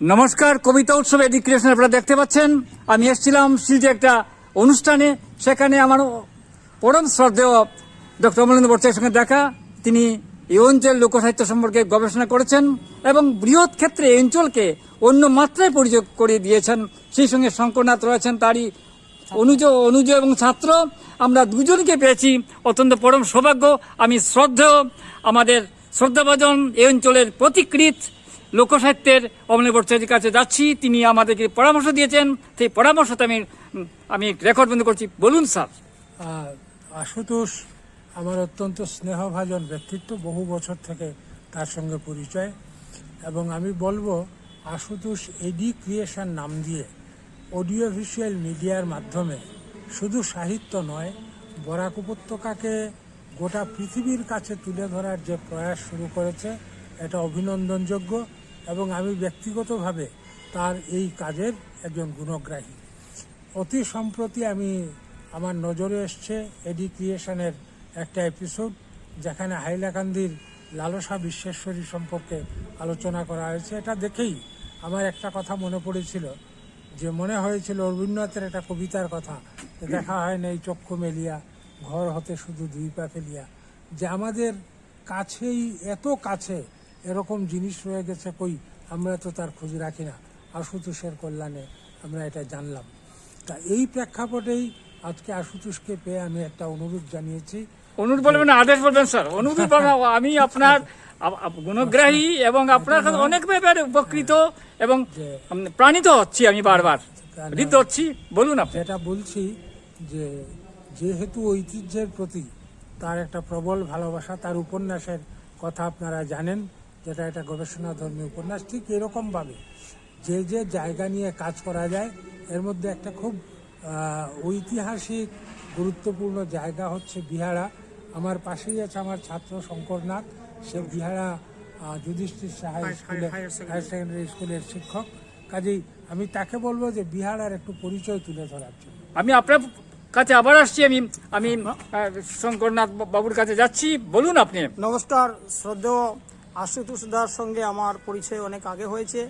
নমস্কার, কবিতা উৎসব এডুকেশন আপনারা দেখতে পাচ্ছেন। আমি এসেছিলাম শিলচে একটা অনুষ্ঠানে, সেখানে আমার পরম শ্রদ্ধেয় ডক্টর অমলেন্দ্র ভট্টাচার্যের সঙ্গে দেখা। তিনি এই অঞ্চল লোকসাহিত্য সম্পর্কে গবেষণা করেছেন এবং বৃহৎ ক্ষেত্রে এই অঞ্চলকে অন্য মাত্রায় পরিচয় করে দিয়েছেন। সেই সঙ্গে শঙ্করনাথ রয়েছেন, তারই অনুজ অনুজ এবং ছাত্র। আমরা দুজনকে পেয়েছি অত্যন্ত পরম সৌভাগ্য। আমি শ্রদ্ধেয়, আমাদের শ্রদ্ধাভাজন এই অঞ্চলের প্রতিকৃত লোকসাহিত্যের অমনি কাছে যাচ্ছি। তিনি আমাদেরকে পরামর্শ দিয়েছেন। সেই পরামর্শতে আমি আমি রেকর্ড বন্ধ করছি। বলুন, স্যার। আশুতোষ আমার অত্যন্ত স্নেহভাজন ব্যক্তিত্ব, বহু বছর থেকে তার সঙ্গে পরিচয়। এবং আমি বলব, আশুতোষ এডি ক্রিয়েশন নাম দিয়ে অডিও ভিজুয়াল মিডিয়ার মাধ্যমে শুধু সাহিত্য নয়, বরাক উপত্যকাকে গোটা পৃথিবীর কাছে তুলে ধরার যে প্রয়াস শুরু করেছে, এটা অভিনন্দনযোগ্য। এবং আমি ব্যক্তিগতভাবে তার এই কাজের একজন গুণগ্রাহী। অতি সম্প্রতি আমি আমার নজরে এসছে এডি ক্রিয়েশনের একটা এপিসোড, যেখানে হাইলাকান্দির লালসা বিশ্বেশ্বরী সম্পর্কে আলোচনা করা হয়েছে। এটা দেখেই আমার একটা কথা মনে পড়েছিল, যে মনে হয়েছিল রবীন্দ্রনাথের একটা কবিতার কথা দেখা হয় না এই চক্ষু মেলিয়া, ঘর হতে শুধু দুই পা ফেলিয়া। যে আমাদের কাছেই, এত কাছে এরকম জিনিস রয়ে গেছে কই আমরা তো তার খোঁজ রাখি না। আশুতোষের কল্যাণে আমরা এটা জানলাম। তা এই প্রেক্ষাপটেই আজকে আশুতোষকে পেয়ে আমি একটা অনুরোধ জানিয়েছি। অনুরোধ বলবেন না আদেশ বলবেন স্যার? অনুরোধ বলবেন আমি আপনার আপ- আপ- গুণগ্রাহী এবং আপনার কাছে অনেক ব্যাপারে উপকৃত এবং প্রাণিত হচ্ছি আমি বারবার। ঋদ্ধ হচ্ছি বলুন আপনি। যেটা বলছি যে যেহেতু ঐতিহ্যের প্রতি তার একটা প্রবল ভালোবাসা তার উপন্যাসের কথা আপনারা জানেন যেটা একটা গবেষণা ধর্মী উপন্যাস ঠিক এরকমভাবে যে যে জায়গা নিয়ে কাজ করা যায় এর মধ্যে একটা খুব ঐতিহাসিক গুরুত্বপূর্ণ জায়গা হচ্ছে বিহারা। আমার পাশেই আছে আমার ছাত্র শঙ্করনাথ সে বিহারা যুধিষ্ঠির সাহাই স্কুলে হায়ার সেকেন্ডারি স্কুলের শিক্ষক। কাজেই আমি তাকে বলব যে বিহারার একটু পরিচয় তুলে ধরার জন্য। আমি আপনার কাছে আবার আসছি আমি আমি শঙ্করনাথ বাবুর কাছে যাচ্ছি। বলুন আপনি। নমস্কার শ্রদ্ধেয় আশুতোষ দার সঙ্গে আমার পরিচয় অনেক আগে হয়েছে।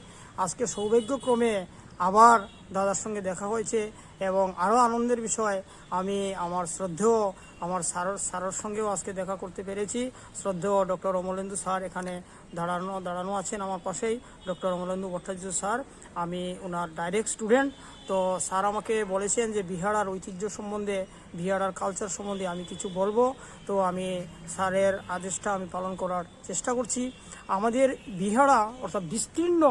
আজকে সৌভাগ্যক্রমে আবার দাদার সঙ্গে দেখা হয়েছে এবং আরও আনন্দের বিষয়, আমি আমার শ্রদ্ধেয়, আমার স্যার, স্যারের সঙ্গেও আজকে দেখা করতে পেরেছি। শ্রদ্ধেয় ডক্টর অমলেন্দু স্যার এখানে দাঁড়ানো দাঁড়ানো আছেন আমার পাশেই। ডক্টর অমলেন্দু ভট্টাচার্য স্যার, আমি ওনার ডাইরেক্ট স্টুডেন্ট তো স্যার আমাকে বলেছেন যে বিহারার ঐতিহ্য সম্বন্ধে বিহারার কালচার সম্বন্ধে আমি কিছু বলব। তো আমি স্যারের আদেশটা আমি পালন করার চেষ্টা করছি। আমাদের বিহারা অর্থাৎ বিস্তীর্ণ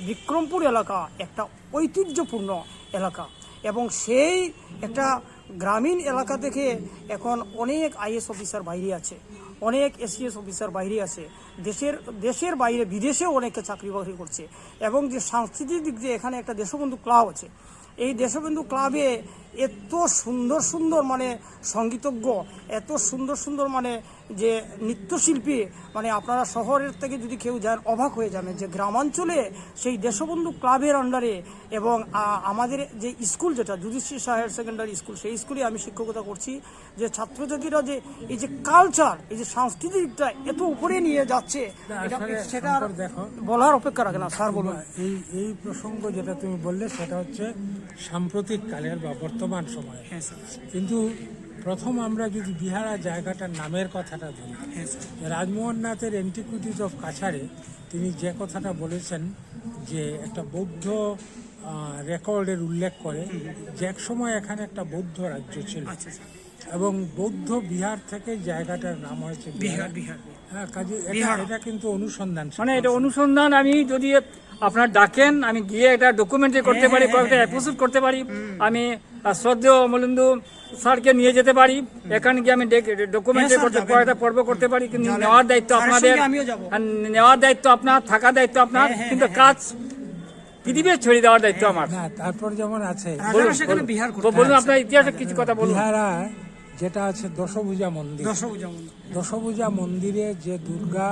বিক্রমপুর এলাকা একটা ঐতিহ্যপূর্ণ এলাকা এবং সেই একটা গ্রামীণ এলাকা থেকে এখন অনেক আইএস অফিসার বাইরে আছে, অনেক এসিএস অফিসার বাইরে আছে। দেশের দেশের বাইরে, বিদেশেও অনেকে চাকরি বাকরি করছে এবং যে সাংস্কৃতিক দিক দিয়ে এখানে একটা দেশবন্ধু ক্লাব আছে এই দেশবন্ধু ক্লাবে এত সুন্দর সুন্দর মানে সঙ্গীতজ্ঞ এত সুন্দর সুন্দর মানে যে নৃত্যশিল্পী মানে আপনারা শহরের থেকে যদি কেউ যান অবাক হয়ে যাবেন যে গ্রামাঞ্চলে সেই দেশবন্ধু ক্লাবের আন্ডারে এবং আমাদের যে স্কুল যেটা যুধিষ্ঠির হায়ার সেকেন্ডারি স্কুল সেই স্কুলে আমি শিক্ষকতা করছি যে ছাত্রছাত্রীরা যে এই যে কালচার এই যে সাংস্কৃতিকটা এত উপরে নিয়ে যাচ্ছে সেটা বলার অপেক্ষা রাখে না স্যার বলুন। এই এই প্রসঙ্গ যেটা তুমি বললে সেটা হচ্ছে সাম্প্রতিক কালের বা বর্তমান সময়ে। হ্যাঁ কিন্তু প্রথম আমরা যদি বিহারা জায়গাটার নামের কথাটা ধরি হ্যাঁ রাজমোহন নাথের এন্টিকুইটিজ অফ কাছারে তিনি যে কথাটা বলেছেন যে একটা বৌদ্ধ রেকর্ডের উল্লেখ করে যে এক সময় এখানে একটা বৌদ্ধ রাজ্য ছিল। আচ্ছা এবং বৌদ্ধ বিহার থেকে জায়গাটার নাম হয়েছে বিহার। বিহার হ্যাঁ কাজে এটা এটা কিন্তু অনুসন্ধান মানে এটা অনুসন্ধান আমি যদি আপনার ডাকেন আমি গিয়ে এটা ডকুমেন্টারি হ্যাঁ, করতে পারি কয়েকটা এপিসোড করতে পারি। আমি শ্রদ্ধেয় অমলেন্দু স্যারকে নিয়ে যেতে পারি। এখানে গিয়ে আমি ডকুমেন্টারি হ্যাঁ, করতে। কয়েকটা পর্ব করতে পারি কিন্তু নেওয়ার দায়িত্ব আপনাদের। নেওয়ার দায়িত্ব আপনার থাকার দায়িত্ব আপনার হ্যাঁ, হ্যাঁ, কিন্তু হ্যাঁ, কাজ পৃথিবীর ছড়িয়ে দেওয়ার দায়িত্ব আমার। তারপর যেমন আছে। বলুন, আপনার ইতিহাসে কিছু কথা বলুন। যেটা আছে দশভুজা মন্দির। দশভুজা মন্দির। দশভুজা মন্দিরে যে দুর্গা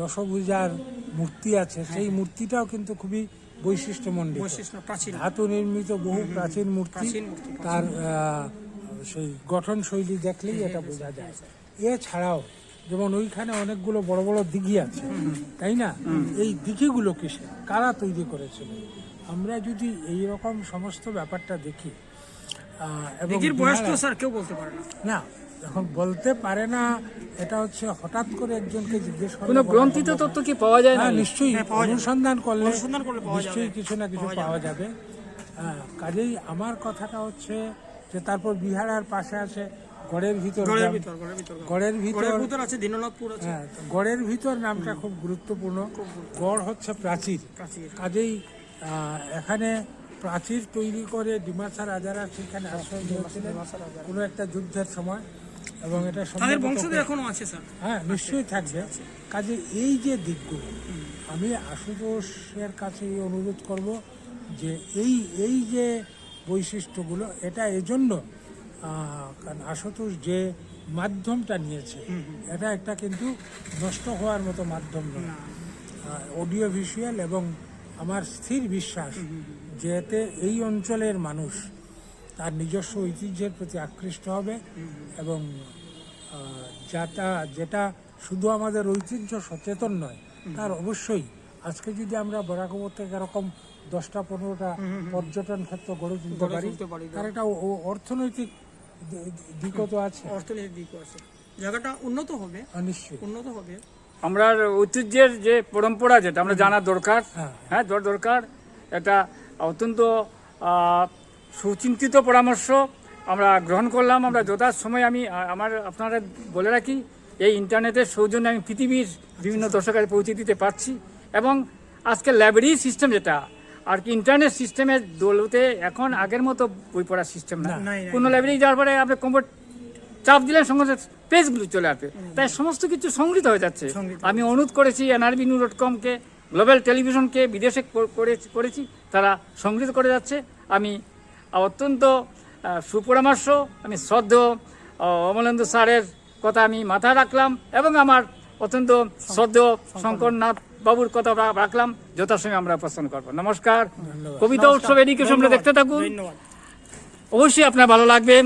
দশভুজার মূর্তি আছে সেই মূর্তিটাও কিন্তু খুবই বৈশিষ্ট্যমণ্ডিত। ধাতু নির্মিত বহু প্রাচীন মূর্তি। তার সেই গঠন শৈলী দেখলেই এটা বোঝা যায়। এছাড়াও যেমন ওইখানে অনেকগুলো বড় বড় দিঘি আছে তাই না? এই দিঘিগুলো কিসে কারা তৈরি করেছিল? আমরা যদি এই রকম সমস্ত ব্যাপারটা দেখি দিঘির বয়স তো স্যার কেউ বলতে পারে না। না এখন বলতে পারে না এটা হচ্ছে হঠাৎ করে একজনকে জিজ্ঞেস করে কোনো গ্রন্থিত তথ্য কি পাওয়া যায় না? হ্যাঁ নিশ্চয়ই হ্যাঁ। অনুসন্ধান করলে অনুসন্ধান করলে নিশ্চয়ই কিছু না কিছু পাওয়া যাবে। হ্যাঁ, কাজেই আমার কথাটা হচ্ছে যে তারপর বিহারের পাশে আছে গড়ের ভিতর গড়ের। ভিতর গড়ের ভিতর গড়ের ভিতর গড়ের ভিতর আছে দীননাথপুর আছে। হ্যাঁ গড়ের ভিতর নামটা খুব গুরুত্বপূর্ণ। গড় হচ্ছে প্রাচীর। কাজেই এখানে প্রাচীর তৈরি করে ডিমাসা রাজারা সেখানে আশ্রয় নিয়েছিলেন। কোনো একটা যুদ্ধের সময়। এবং এটা তাদের বংশধর এখনও আছে স্যার? হ্যাঁ নিশ্চয়ই থাকবে। কাজে এই যে দিকগুলো আমি আশুতোষের কাছে এই অনুরোধ করব যে এই এই যে বৈশিষ্ট্যগুলো এটা এজন্য কারণ আশুতোষ যে মাধ্যমটা নিয়েছে এটা একটা কিন্তু নষ্ট হওয়ার মতো মাধ্যম নয়। অডিও ভিজুয়াল এবং আমার স্থির বিশ্বাস যে এতে এই অঞ্চলের মানুষ তার নিজস্ব ঐতিহ্যের প্রতি আকৃষ্ট হবে এবং যাটা যেটা শুধু আমাদের ঐতিহ্য সচেতন নয় তার অবশ্যই আজকে যদি আমরা বরাকবর থেকে এরকম দশটা পনেরোটা পর্যটন ক্ষেত্র গড়ে তুলতে পারি তার একটা অর্থনৈতিক দিকও তো আছে। অর্থনৈতিক দিকও আছে। জায়গাটা উন্নত হবে। নিশ্চয়ই। উন্নত হবে। আমরা ঐতিহ্যের যে পরম্পরা যেটা আমরা জানা দরকার। হ্যাঁ। হ্যাঁ দরকার। এটা অত্যন্ত সুচিন্তিত পরামর্শ আমরা গ্রহণ করলাম। আমরা যথা সময় আমি আমার আপনারা বলে রাখি এই ইন্টারনেটের সৌজন্যে আমি পৃথিবীর বিভিন্ন দর্শকের পৌঁছে দিতে পারছি এবং আজকে লাইব্রেরি সিস্টেম যেটা আর কি ইন্টারনেট সিস্টেমের দৌলতে এখন আগের মতো বই পড়ার সিস্টেম না। কোনো লাইব্রেরি যাওয়ার পরে আপনি কম্পিউটার চাপ দিলে সঙ্গে পেজগুলো চলে আসবে। তাই সমস্ত কিছু সংগৃহীত হয়ে যাচ্ছে। আমি অনুরোধ করেছি এনআরবি নিউ ডট কমকে গ্লোবাল টেলিভিশনকে বিদেশে করে- করেছি। তারা সংগৃহীত করে যাচ্ছে। আমি অত্যন্ত সুপরামর্শ আমি শ্রদ্ধ অমলেন্দু স্যারের কথা আমি মাথায় রাখলাম এবং আমার অত্যন্ত শ্রদ্ধ শঙ্করনাথ বাবুর কথা রাখলাম যথাসময় আমরা প্রস্থান করব। নমস্কার। কবিতা উৎসব এডুকেশন দেখতে থাকুন। অবশ্যই আপনার ভালো লাগবে।